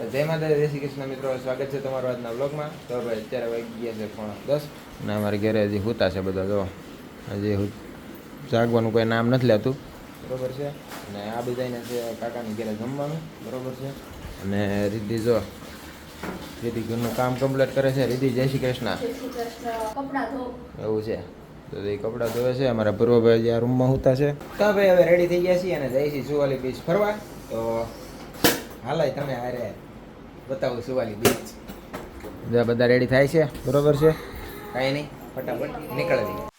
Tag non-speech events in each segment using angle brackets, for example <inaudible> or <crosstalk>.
જય માતા જય શ્રી કૃષ્ણ મિત્રો સ્વાગત છે તમારો આજના બ્લોગમાં તો ભાઈ અત્યારે વાગી ગયા છે પોણા દસ. અને અમારે ઘરે હજી હુતા છે બધા જો. હજી જાગવાનું કોઈ નામ નથી લેતું. બરોબર છે? અને આ બધાને છે કાકાની ઘરે જમવાનું. બરોબર છે? અને રીધિ જો. રીધિ ઘરનું કામ કમ્પ્લીટ કરે છે. રીધિ જય શ્રી કૃષ્ણ. એવું છે. તો એ કપડાં ધોવે છે. અમારા પૂર્વભાઈ જે આ રૂમમાં હુતા છે. તો ભાઈ હવે રેડી થઈ ગયા છીએ અને છીએ સુવાલી બીચ ફરવા. તો હાલાય તમે હારે. બતાવો સુવાલી બીચ બધા રેડી થાય છે? બરોબર છે? કાંઈ નહીં ફટાફટ નીકળી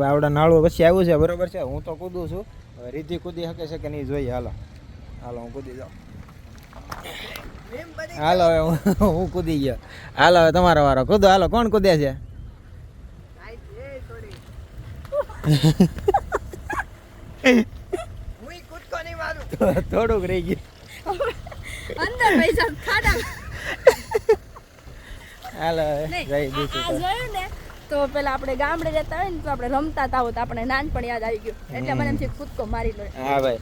હવે આવડા નાળું પછી આવ્યું છે બરોબર છે? હું તો કૂદું છું. હવે રીધિ કૂદી શકે છે કે નહીં જોઈએ? હાલો. હાલો હું કૂદી જાઉં. હાલો હવે હું હું કૂદી ગયો. હાલો હવે તમારો વારો. કૂદો. હાલો કોણ કૂદે છે? થોડુંક રહી ગયું. અંદર પૈસા ખાડા. હાલો જય ને તો પેલા આપણે ગામડે જતા હોય ને તો આપણે રમતા હતા તો આપણે નાનપણ યાદ આવી ગયું. એટલે મને એમ છે કૂદકો મારી લો. હા ભાઈ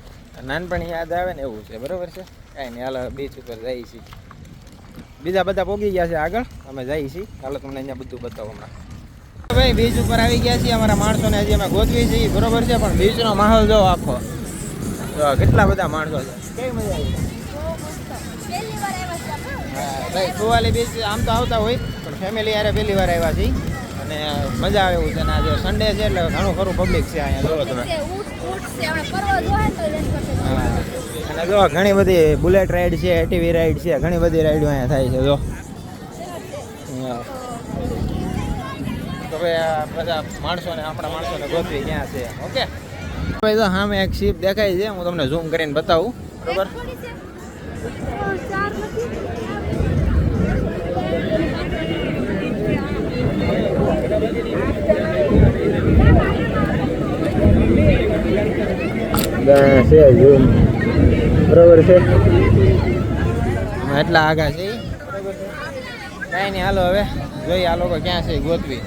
નાનપણ યાદ આવે ને એવું છે બરોબર છે? કાંઈ નહીં હાલો બીચ ઉપર જઈએ છીએ. બીજા બધા પોગી ગયા છે આગળ અમે જઈએ છીએ. હાલો તમને અહીંયા બધું બતાવો હમણાં. ભાઈ બીચ ઉપર આવી ગયા છીએ અમારા માણસોને હજી અમે ગોતવી છીએ બરોબર છે? પણ બીચનો માહોલ જો આખો. કેટલા બધા માણસો છે? કેવી મજા આવી? ભાઈ સુવાલી બીચ આમ તો આવતા હોય પણ ફેમિલી યારે પહેલી વાર આવ્યા છીએ. અને મજા આવે એવું છે. અને આજે સન્ડે છે એટલે ઘણું ખરું પબ્લિક છે અહીંયા. જોવો તમે. ને. અને જો ઘણી બધી બુલેટ રાઈડ છે એટીવી રાઈડ છે ઘણી બધી રાઈડો અહીંયા થાય છે જો. હા. તો ભાઈ આ બધા માણસોને આપણા માણસોને ગોતવી ક્યાં છે? ઓકે? ભાઈ તો સામે એક શીપ દેખાય છે. હું તમને ઝૂમ કરીને બતાવું. બરોબર? છે ઝૂમ બરોબર છે? એટલા આગા છે કાંઈ નહીં, હાલો હવે. જોઈએ આ લોકો ક્યાં છે, ગોતવી.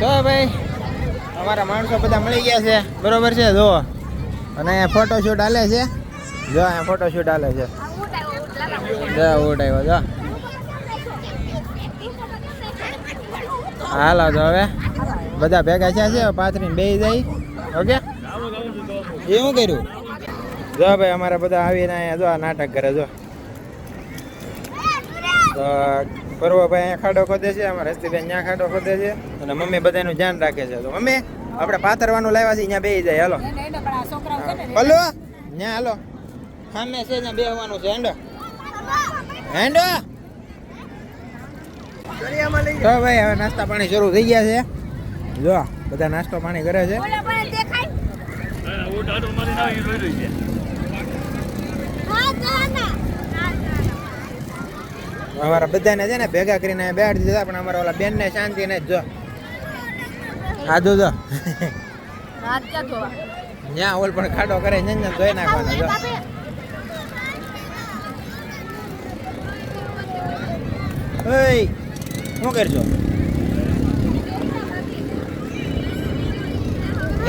તો ભાઈ, અમારા માણસો બધા મળી ગયા છે. બરોબર છે, જો. અને અહીંયા ફોટોશૂટ હાલે છે. જો, અહીંયા ફોટોશૂટ હાલે છે. જો ઊંટ આવ્યો, જો. હાલો તો હવે. બધા ભેગા થયા છે, પાથરીને બે જાય. ઓકે? એ શું કર્યું? જો ભાઈ અમારા બધા આવીને અહીંયા જો નાટક કરે જો. તો પર્વભાઈ અહીંયા ખાડો ખોદે છે અમારા હસ્તીબેન ત્યાં ખાડો ખોદે છે. અને મમ્મી બધાનું ધ્યાન રાખે છે. તો મમ્મી આપણે પાથરવાનું લાવ્યા છે અહીંયા બેસી જાય. હાલો. હલો. ત્યાં હલો. સામે છે ત્યાં બેસવાનું છે હેંડો. હેંડો. તો ભાઈ હવે નાસ્તા પાણી શરૂ થઈ ગયા છે. જો બધા નાસ્તો પાણી કરે છે ઓલા પાસે દેખાય હા જાના અમારા બધાને છે ને ભેગા કરીને બેઠ દીધા પણ અમારા ઓલા બેન ને શાંતિ ને જો. આદુ જો ત્યાં ઓલ પણ ખાડો કરે ને ધોઈ નાખવાનો, જો. ઓય, શું કરજો?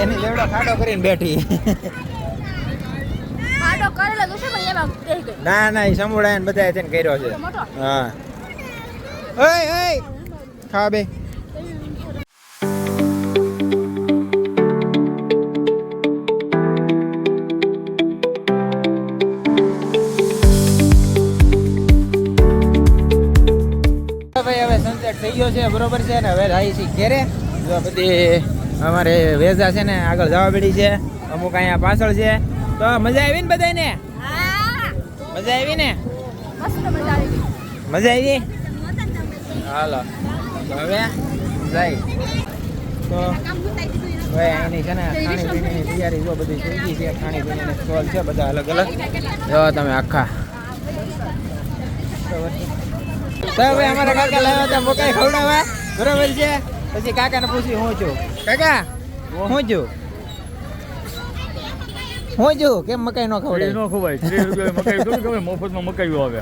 એની લેવડો ખાડો કરીને બેઠી. ખાડો કરેલો તો છે પણ એમાં બેહી ગઈ ના ના એ સમુડાય ને બધા તેને કર્યો છે. હા. ઓય ઓય. ખા બે. થઈ ગયો છે બરોબર છે ને હવે જાય છે ઘેરે. બધી અમારે વેઝા છે ને આગળ જવા પડી છે. અમુક અહીંયા પાછળ છે. તો મજા આવી ને બધાને મજા આવી ને? મજા આવી. હાલો. હવે જાય. તો હવે અહીંની છે ને ખાણી પીણીની તૈયારી જો બધી થઈ ગઈ છે. ખાણી પીણીની સ્ટોલ છે બધા અલગ અલગ. જો તમે આખા. હવે અમારા કાકા લાવ્યા હતા મકાઈ ખવડાવવા. બરોબર છે? પછી કાકાને પૂછ્યું હું છું? કાકા હું છું? હું છું કેમ મકાઈ નો ખવડાવી નો ખવાય. ત્રીસ રૂપિયા મકાઈ થોડી ખવાય મફતમાં આવે.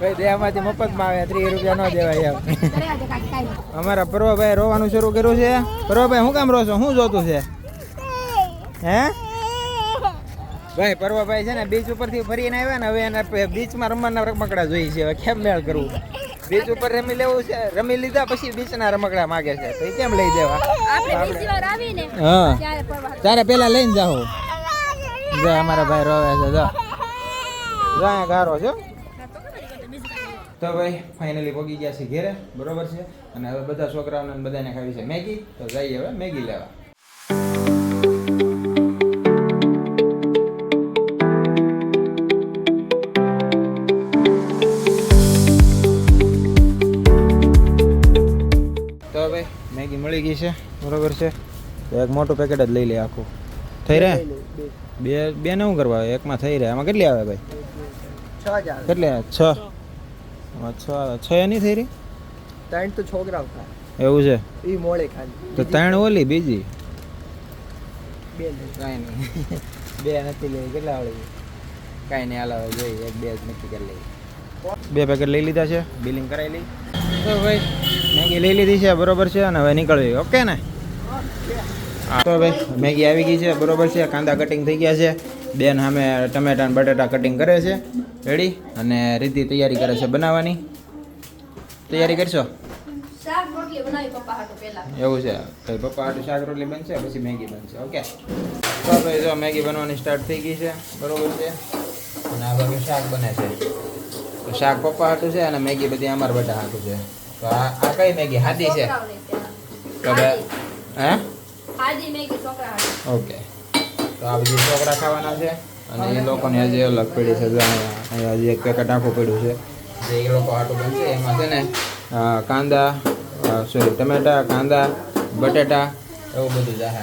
ભાઈ દેહમાંથી મફતમાં આવે ત્રીસ રૂપિયા ન દેવાય એમ. અમારા પર્વભાઈ રોવાનું શરૂ કર્યું છે. પર્વભાઈ શું કામ રો છો? શું જોતું છે? હે? ભાઈ પર્વભાઈ છે ને બીચ ઉપરથી ફરીને આવ્યા ને હવે એના બીચમાં રમવાના રમકડા જોઈએ છે. હવે કેમ મેળ કરવું? બીચ ઉપર રમી લેવું છે રમી લીધા પછી બીચના રમકડા માગે છે. તો કેમ લઈ દેવા? આપણે બીજી વાર આવીને હા. ત્યારે પરવા પેલા લઈને જાઓ. જો અમારા ભાઈ રોવે છે, જો. જો ગારો છે. તો ભાઈ ફાઇનલી પગી ગયા છે ઘેરે, બરોબર છે? અને હવે બધા છોકરાઓને બધાને ખાવી છે મેગી. તો જઈએ હવે મેગી લેવા. તો ભાઈ મેગી મળી ગઈ છે, બરોબર છે? તો એક મોટું પેકેટ જ લઈ લે આખું. થઈ રહે? બે બે. ને શું કરવા? એકમાં થઈ રહે. આમાં કેટલી આવે ભાઈ? કેટલી આવે? છ. છ આવે. છ એ નહીં થઈ રહી? ત્રણ તો છોકરાઓ એવું છે? એ મોડે ખાલી તો ત્રણ ઓલી બીજી? બે કાંઈ નહીં. <laughs> બે નથી લેવી. કેટલા વાળી? કાંઈ નહીં હાલ હવે જોઈએ. એક બે જ નક્કી કરી લઈએ. બે પેકેટ લઈ લીધા છે. બિલિંગ કરાવી લઈ તો ભાઈ મેગી લઈ લીધી છે. બરોબર છે. અને હવે નીકળવી. ઓકે ને? હા. તો ભાઈ મેગી આવી ગઈ છે બરોબર છે કાંદા કટિંગ થઈ ગયા છે. બેન સામે ટમેટા અને બટાટા કટિંગ કરે છે. રેડી અને રીતિ તૈયારી કરે છે બનાવવાની. તૈયારી કરશો? હાટુ એવું છે. ભાઈ પપ્પા આટલું શાક રોટલી બનશે પછી મેગી બનશે ઓકે? તો ભાઈ જો મેગી બનવાની સ્ટાર્ટ થઈ ગઈ છે બરોબર છે. અને આ બાજુ શાક બને છે. તો શાક પપ્પા હાટું છે અને મેગી બધી અમારા બધા હાટું છે. તો આ કઈ મેગી? હાથી છે. તો હે હાદી મેગી છોકરા હાટુ. ઓકે તો આ બધું છોકરા ખાવાના છે અને એ લોકોને હજી અલગ પડી છે. હજી એક પેકેટ આખું પડ્યું છે. જે એ લોકો હાટું બનશે, એમાં છે ને કાંદા સોરી ટમેટા, કાંદા, બટેટા, એવું બધું જાહે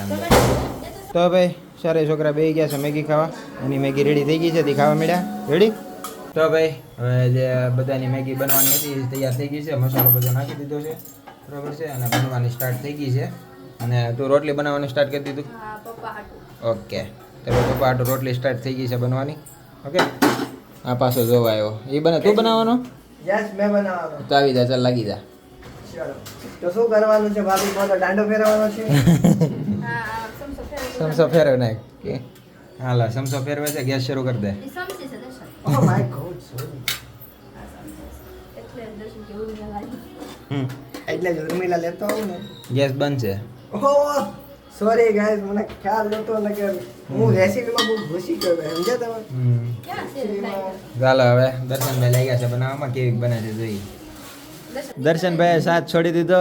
તો ભાઈ, સારા છોકરા બે ગયા છે મેગી ખાવા. એની મેગી રેડી થઈ ગઈ છે, તે ખાવા મળ્યા? રેડી તો ભાઈ, હવે જે બધાની મેગી બનવાની હતી તૈયાર થઈ ગઈ છે. મસાલો બધો નાખી દીધો છે. બરોબર છે, અને બનવાની સ્ટાર્ટ થઈ ગઈ છે. અને તું રોટલી બનાવવાનું સ્ટાર્ટ કરી દીધું? હા પપ્પા હાટુ. ઓકે તો પપ્પા આટું રોટલી સ્ટાર્ટ થઈ ગઈ છે બનવાની. ઓકે આ પાછો જોવા આવ્યો. એ બને તું બનાવવાનો? યસ મેં બનાવવાનો. તો આવી જા ચાલ લાગી જા. ચલો. તો શું કરવાનું છે? ભાભી બોલો દાંડો ફેરવવાનો છે? <laughs> સમસો ફેરવી. દો. સમસો ફેરવ ને કે હાલા સમસો ફેરવે છે ગેસ શરૂ કરી દે. સમસી છે ઓ માય ગોડ. એટલે જ ઉર્મિલા લેતો આવું ને. ગેસ બંધ છે. સોરી ગાઈઝ મને ખ્યાલ નતો ને કે હું રેસીપીમાં બહુ ઘૂસી ગયો સમજ્યા તમે? ચાલો હવે દર્શનભાઈ લાગ્યા છે બનાવવામાં કેવી બને છે જોઈએ. દર્શન દર્શનભાઈ સાથ છોડી દીધો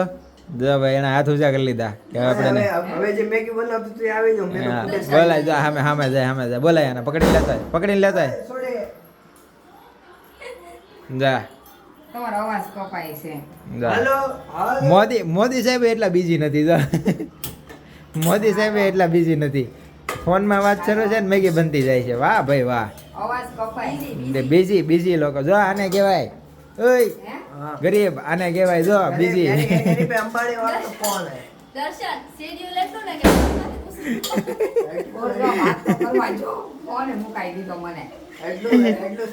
જો ભાઈ એના હાથ ઊંચા કરી લીધા કે આપણે હવે હવે જે મેગી બનાવતું તું આવી જાઉં મેં તો હા, ફૂટેજ બોલાય જો સામે સામે જાય સામે જાય. બોલાય એને પકડી લેતા પકડી પકડીને લેતા જા. તમારો અવાજ કપાય છે. જા. હાલો હાલો. મોદી મોદી સાહેબ એટલા બીજી નથી જો. મોદી સાહેબ એટલા બીજી નથી. ફોનમાં વાત શરૂ છે ને મેગી બનતી જાય છે. વાહ ભાઈ વાહ. અવાજ કપાય બીજી બીજી લોકો. જો આને કહેવાય. ઓય ગરીબ આને કહેવાય જો બીજી દર્શન શેડ્યુલ લેતો ને કે <laughs> મુકાઈ દીધો મને. એટલું એટલું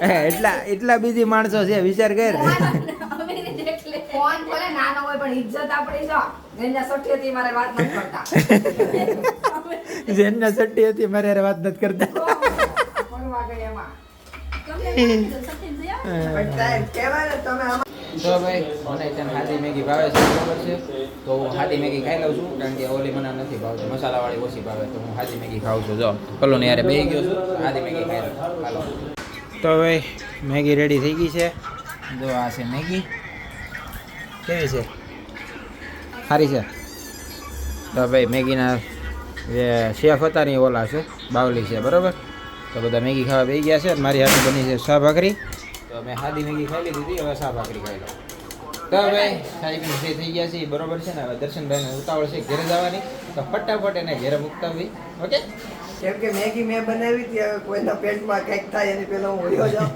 હે. બીજી માણસો છે વિચાર કર. ફોન ભલે નાનો હોય પણ ઇજ્જત આપણી જો જેના સઠ્ઠીથી મારે વાત નથી કરતા. જેમને સટ્ટી હતી મારે વાત નથી કરતા. એમાં. તો ભાઈ મને ત્યાં હાથી મેગી ભાવે છે બરાબર છે? તો હું હાથી મેગી ખાઈ લઉં છું કારણ કે ઓલી મને નથી ભાવતી મસાલાવાળી ઓછી ભાવે તો હું હાથી મેગી ખાઉં છું. જો કલો ને યારે બે ગયો છું હાથી મેગી ખાઈ હાલો. તો ભાઈ મેગી રેડી થઈ ગઈ છે? જો આ છે મેગી. કેવી છે? સારી છે? તો ભાઈ મેગીના જે શેફ હતા ને ઓલા છે બાવલી છે બરાબર? તો બધા મેગી ખાવા બેસી ગયા છે મારી હાથે બની છે શાહ ભાખરી તો મેં સાદી મેગી ખાઈ લીધી હતી હવે સા ભાખરી ખાઈ લઉં. તો ભાઈ સાહેબ પીને થઈ ગયા છે બરોબર છે ને હવે દર્શનભાઈને ઉતાવળ છે ઘેરે જવાની. તો ફટાફટ એને ઘેરે મૂકતા હોય ઓકે? કેમ કે મેગી મેં બનાવી હતી હવે કોઈના પેટમાં કંઈક થાય એની પહેલાં હું વયો જાઉં.